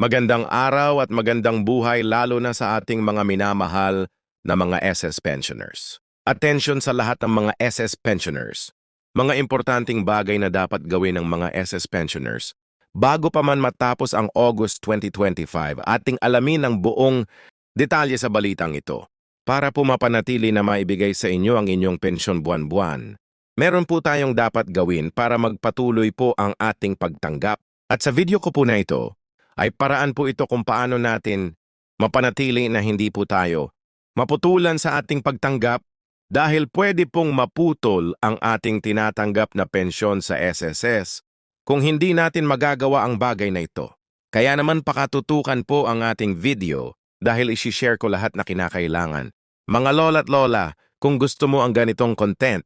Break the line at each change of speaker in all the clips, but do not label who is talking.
Magandang araw at magandang buhay lalo na sa ating mga minamahal na mga SS pensioners. Attention sa lahat ng mga SS pensioners. Mga importanteng bagay na dapat gawin ng mga SS pensioners. Bago pa man matapos ang August 2025, ating alamin ang buong detalye sa balitang ito. Para po mapanatili na maibigay sa inyo ang inyong pensyon buwan-buwan, meron po tayong dapat gawin para magpatuloy po ang ating pagtanggap. At sa video ko po na ito, ay paraan po ito kung paano natin mapanatili na hindi po tayo maputulan sa ating pagtanggap dahil pwede pong maputol ang ating tinatanggap na pensyon sa SSS kung hindi natin magagawa ang bagay na ito. Kaya naman pakatutukan po ang ating video dahil isishare ko lahat na kinakailangan. Mga lola't lola, kung gusto mo ang ganitong content,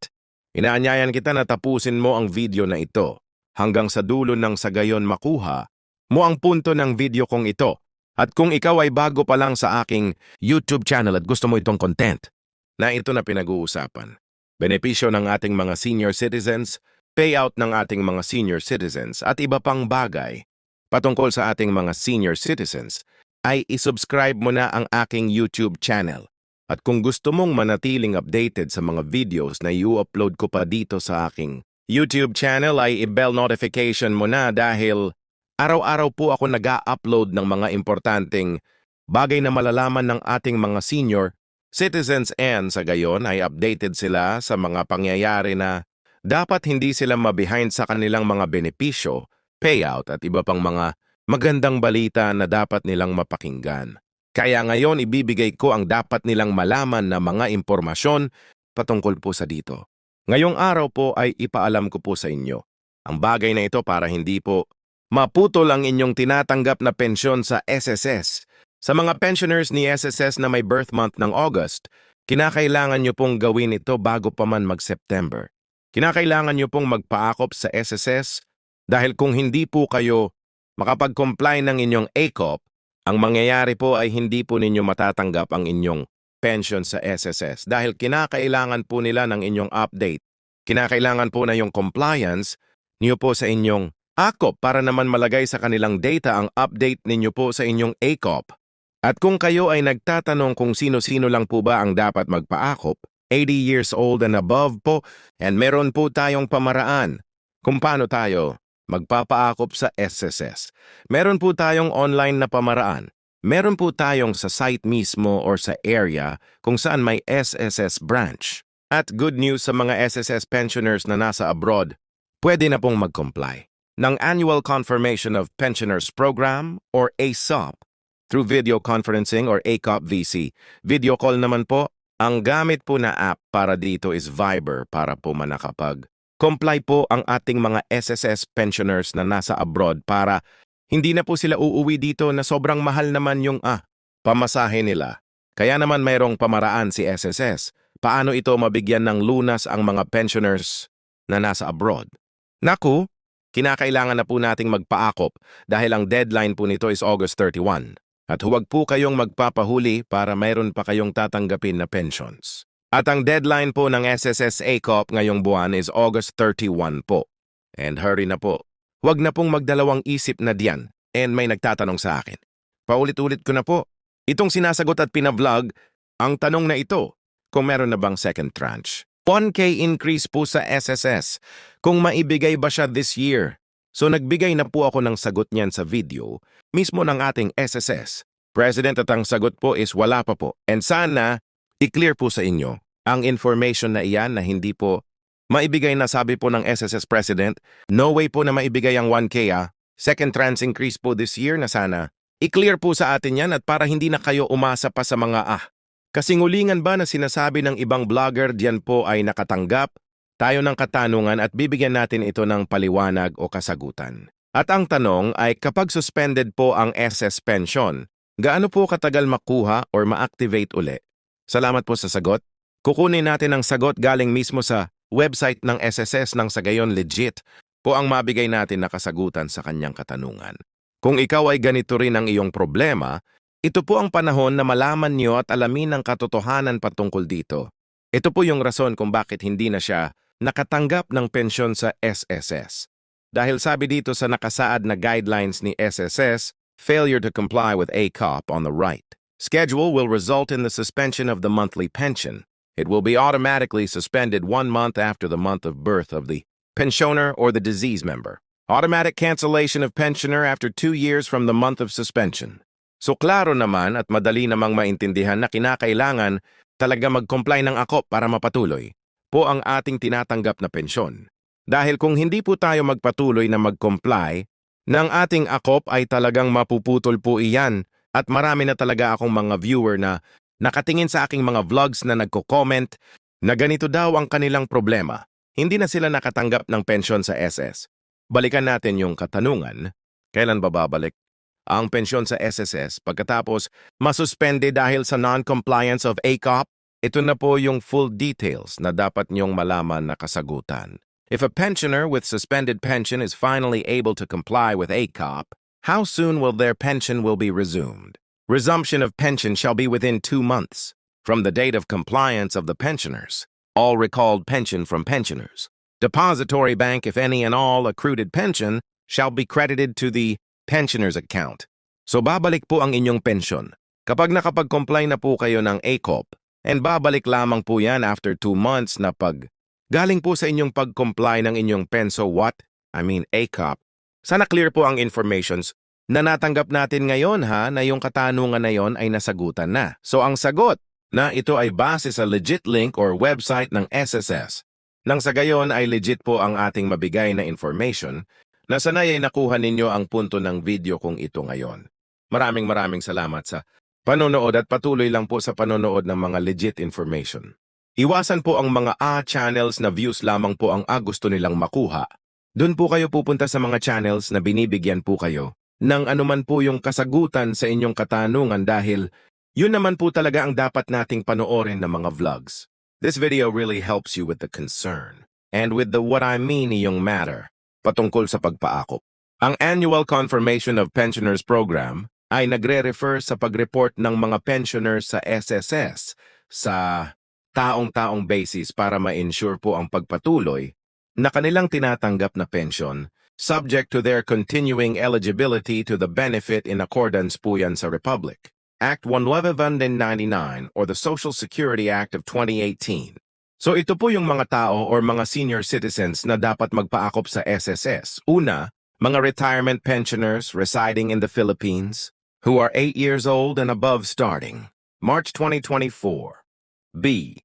inaanyayan kita na tapusin mo ang video na ito hanggang sa dulo ng sa gayon makuha mo ang punto ng video kong ito. At kung ikaw ay bago pa lang sa aking YouTube channel at gusto mo itong content, na ito na pinag-uusapan. Benepisyo ng ating mga senior citizens, payout ng ating mga senior citizens at iba pang bagay patungkol sa ating mga senior citizens ay isubscribe mo na ang aking YouTube channel. At kung gusto mong manatiling updated sa mga videos na i-upload ko pa dito sa aking YouTube channel ay i-bell notification mo na dahil araw-araw po ako nag-upload ng mga importanteng bagay na malalaman ng ating mga senior citizens and sa gayon ay updated sila sa mga pangyayari na dapat hindi sila mabehind sa kanilang mga benepisyo, payout at iba pang mga magandang balita na dapat nilang mapakinggan. Kaya ngayon ibibigay ko ang dapat nilang malaman na mga impormasyon patungkol po sa dito. Ngayong araw po ay ipaalam ko po sa inyo ang bagay na ito para hindi po maputol ang inyong tinatanggap na pensyon sa SSS. Sa mga pensioners ni SSS na may birth month ng August, kinakailangan nyo pong gawin ito bago pa man mag-September. Kinakailangan nyo pong magpaakop sa SSS dahil kung hindi po kayo makapag-comply ng inyong ACOP, ang mangyayari po ay hindi po ninyo matatanggap ang inyong pension sa SSS dahil kinakailangan po nila ng inyong update. Kinakailangan po na yung compliance niyo po sa inyong ACOP para naman malagay sa kanilang data ang update ninyo po sa inyong ACOP. At kung kayo ay nagtatanong kung sino-sino lang po ba ang dapat magpa-ACOP, 80 years old and above po, and meron po tayong pamaraan kung paano tayo magpapa-ACOP sa SSS. Meron po tayong online na pamaraan. Meron po tayong sa site mismo or sa area kung saan may SSS branch. At good news sa mga SSS pensioners na nasa abroad, pwede na pong mag-comply ng Annual Confirmation of Pensioners Program or ASOP through video conferencing or ACOP VC. Video call naman po, ang gamit po na app para dito is Viber para po manakapag. Comply po ang ating mga SSS pensioners na nasa abroad para hindi na po sila uuwi dito na sobrang mahal naman yung ah, pamasahe nila. Kaya naman mayroong pamaraan si SSS. Paano ito mabigyan ng lunas ang mga pensioners na nasa abroad? Naku, kinakailangan na po nating magpaakop dahil ang deadline po nito is August 31. At huwag po kayong magpapahuli para mayroon pa kayong tatanggapin na pensions. At ang deadline po ng SSS ACOP ngayong buwan is August 31 po. And hurry na po. Huwag na pong magdalawang isip na diyan. And may nagtatanong sa akin. Paulit-ulit ko na po. Itong sinasagot at pinavlog, ang tanong na ito, kung meron na bang second tranche. 1K increase po sa SSS kung maibigay ba siya this year. So nagbigay na po ako ng sagot niyan sa video mismo ng ating SSS. President at ang sagot po is wala pa po. And sana i-clear po sa inyo ang information na iyan na hindi po maibigay na sabi po ng SSS President, no way po na maibigay ang 1K ah. Second trans increase po this year na sana. I-clear po sa atin yan at para hindi na kayo umasa pa sa mga ah. Kasingulingan ba na sinasabi ng ibang vlogger diyan po ay nakatanggap tayo ng katanungan at bibigyan natin ito ng paliwanag o kasagutan. At ang tanong ay kapag suspended po ang SS pension, gaano po katagal makuha or ma-activate uli? Salamat po sa sagot. Kukunin natin ang sagot galing mismo sa website ng SSS ng Sagayon Legit po ang mabigay natin na kasagutan sa kanyang katanungan. Kung ikaw ay ganito rin ang iyong problema, ito po ang panahon na malaman niyo at alamin ang katotohanan patungkol dito. Ito po yung rason kung bakit hindi na siya nakatanggap ng pensyon sa SSS. Dahil sabi dito sa nakasaad na guidelines ni SSS, failure to comply with ACOP on the right. Schedule will result in the suspension of the monthly pension. It will be automatically suspended one month after the month of birth of the pensioner or the disease member. Automatic cancellation of pensioner after two years from the month of suspension. So klaro naman at madali namang maintindihan na kinakailangan talaga mag-comply ng akop para mapatuloy po ang ating tinatanggap na pensyon. Dahil kung hindi po tayo magpatuloy na mag-comply ng ating akop ay talagang mapuputol po iyan at marami na talaga akong mga viewer na nakatingin sa aking mga vlogs na nagko-comment na ganito daw ang kanilang problema. Hindi na sila nakatanggap ng pensyon sa SS. Balikan natin yung katanungan, kailan ba babalik ang pensyon sa SSS pagkatapos masuspende dahil sa non-compliance of ACOP? Ito na po yung full details na dapat niyong malaman na kasagutan. If a pensioner with suspended pension is finally able to comply with ACOP, how soon will their pension will be resumed? Resumption of pension shall be within two months from the date of compliance of the pensioners. All recalled pension from pensioners. Depository bank, if any and all accrued pension, shall be credited to the pensioner's account. So babalik po ang inyong pensyon. Kapag nakapag-comply na po kayo ng ACOP, and babalik lamang po yan after two months na pag galing po sa inyong pag-comply ng inyong penso what? I mean ACOP. Sana clear po ang informations na natanggap natin ngayon ha na yung katanungan na yon ay nasagutan na. So ang sagot na ito ay base sa legit link or website ng SSS. Nang sa gayon ay legit po ang ating mabigay na information na sanay ay nakuha ninyo ang punto ng video kong ito ngayon. Maraming maraming salamat sa panonood at patuloy lang po sa panonood ng mga legit information. Iwasan po ang mga A channels na views lamang po ang A gusto nilang makuha. Doon po kayo pupunta sa mga channels na binibigyan po kayo ng anuman po yung kasagutan sa inyong katanungan dahil yun naman po talaga ang dapat nating panoorin ng mga vlogs. This video really helps you with the concern and with the what I mean yung matter patungkol sa pagpaakop. Ang Annual Confirmation of Pensioners Program ay nagre-refer sa pag-report ng mga pensioners sa SSS sa taong-taong basis para ma-ensure po ang pagpatuloy na kanilang tinatanggap na pension subject to their continuing eligibility to the benefit in accordance po yan sa Republic. Act 1199 or the Social Security Act of 2018. So ito po yung mga tao or mga senior citizens na dapat magpaakop sa SSS. Una, mga retirement pensioners residing in the Philippines who are 8 years old and above starting March 2024. B.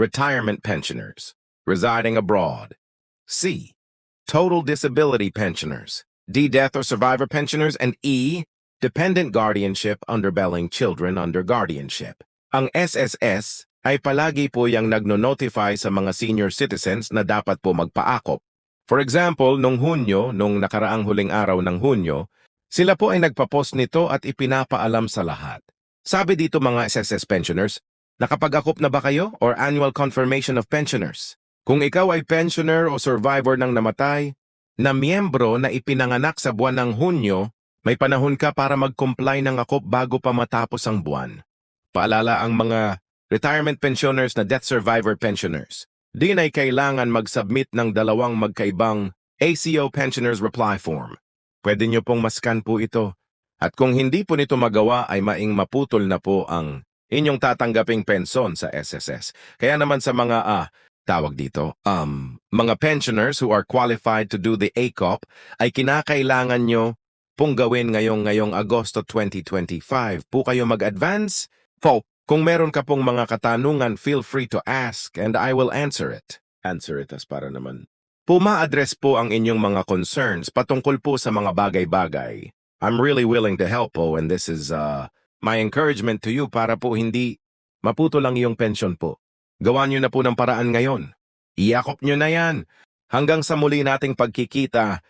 Retirement pensioners residing abroad. C. Total disability pensioners. D. Death or survivor pensioners. And E. Dependent guardianship underbelling children under guardianship. Ang SSS ay palagi po yung nagno-notify sa mga senior citizens na dapat po magpaakop. For example, nung Hunyo, nung nakaraang huling araw ng Hunyo, sila po ay nagpapost nito at ipinapaalam sa lahat. Sabi dito mga SSS pensioners, nakapag-akop na ba kayo or annual confirmation of pensioners? Kung ikaw ay pensioner o survivor ng namatay, na miyembro na ipinanganak sa buwan ng Hunyo, may panahon ka para mag-comply ng akop bago pa matapos ang buwan. Paalala ang mga retirement pensioners na death survivor pensioners. Di na'y kailangan mag-submit ng dalawang magkaibang ACO Pensioners Reply Form. Pwede nyo pong maskan po ito. At kung hindi po nito magawa ay maing maputol na po ang inyong tatanggaping penson sa SSS. Kaya naman sa mga ah, tawag dito, um, mga pensioners who are qualified to do the ACOP ay kinakailangan nyo pong gawin ngayong ngayong Agosto 2025 po kayo mag-advance. Po, kung meron ka pong mga katanungan, feel free to ask and I will answer it. Answer it as para naman. Puma-address po ang inyong mga concerns patungkol po sa mga bagay-bagay. I'm really willing to help po and this is uh, my encouragement to you para po hindi maputo lang iyong pension po. Gawan nyo na po ng paraan ngayon. Iyakop nyo na yan. Hanggang sa muli nating pagkikita,